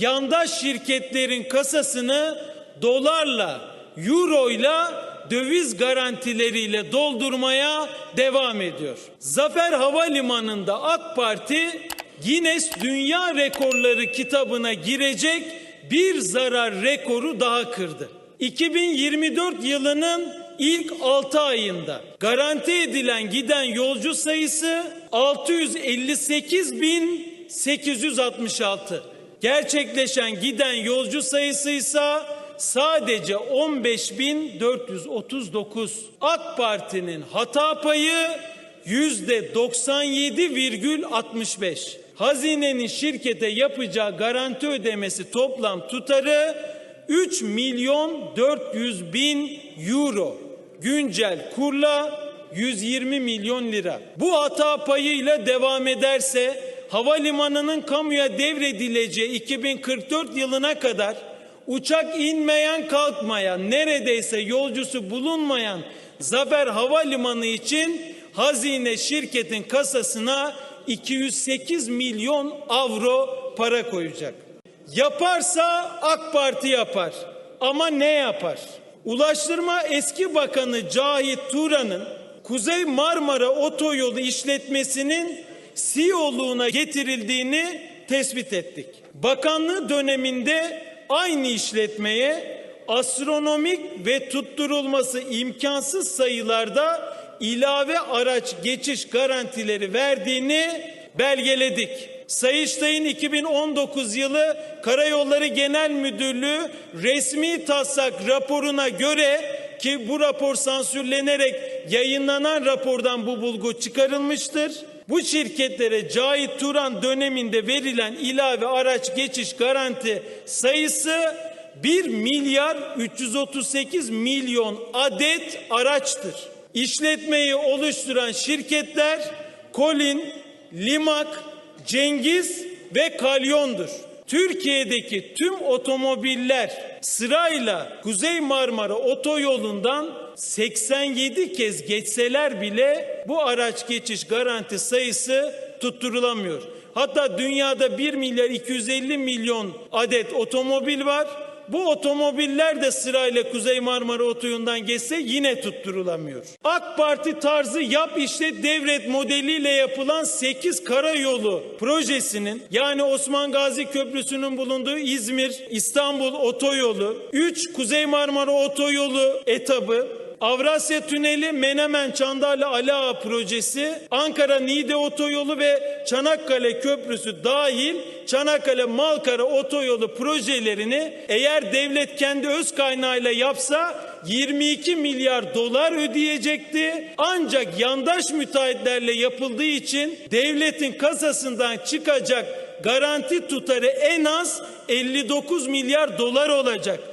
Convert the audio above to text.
yandaş şirketlerin kasasını dolarla, euroyla, döviz garantileriyle doldurmaya devam ediyor. Zafer Havalimanı'nda AK Parti Guinness Dünya Rekorları kitabına girecek bir zarar rekoru daha kırdı. 2024 yılının ilk 6 ayında garanti edilen giden yolcu sayısı 658.866. Gerçekleşen giden yolcu sayısı ise sadece 15.439. AK Parti'nin hata payı yüzde 97,65. Hazinenin şirkete yapacağı garanti ödemesi toplam tutarı 3 milyon 400 bin euro. Güncel kurla 120 milyon lira. Bu hata payıyla devam ederse havalimanının kamuya devredileceği 2044 yılına kadar uçak inmeyen kalkmayan neredeyse yolcusu bulunmayan Zafer Havalimanı için hazine şirketin kasasına 208 milyon avro para koyacak. Yaparsa AK Parti yapar. Ama ne yapar? Ulaştırma eski bakanı Cahit Turan'ın Kuzey Marmara Otoyolu işletmesinin CEO'luğuna getirildiğini tespit ettik. Bakanlığı döneminde aynı işletmeye astronomik ve tutturulması imkansız sayılarda ilave araç geçiş garantileri verdiğini belgeledik. Sayıştay'ın 2019 yılı Karayolları Genel Müdürlüğü resmi taslak raporuna göre ki bu rapor sansürlenerek yayınlanan rapordan bu bulgu çıkarılmıştır. Bu şirketlere Cahit Turan döneminde verilen ilave araç geçiş garanti sayısı 1 milyar 338 milyon adet araçtır. İşletmeyi oluşturan şirketler Kolin, Limak, Cengiz ve Kalyon'dur. Türkiye'deki tüm otomobiller sırayla Kuzey Marmara otoyolundan 87 kez geçseler bile bu araç geçiş garanti sayısı tutturulamıyor. Hatta dünyada 1 milyar 250 milyon adet otomobil var. Bu otomobiller de sırayla Kuzey Marmara Otoyolu'ndan geçse yine tutturulamıyor. AK Parti tarzı yap işlet devret modeliyle yapılan 8 karayolu projesinin yani Osman Gazi Köprüsü'nün bulunduğu İzmir İstanbul otoyolu, 3 Kuzey Marmara Otoyolu etabı, Avrasya Tüneli Menemen Çandarlı Ala projesi, Ankara Niğde Otoyolu ve Çanakkale Köprüsü dahil Çanakkale Malkara Otoyolu projelerini eğer devlet kendi öz kaynağıyla yapsa 22 milyar dolar ödeyecekti. Ancak yandaş müteahhitlerle yapıldığı için devletin kasasından çıkacak garanti tutarı en az 59 milyar dolar olacak.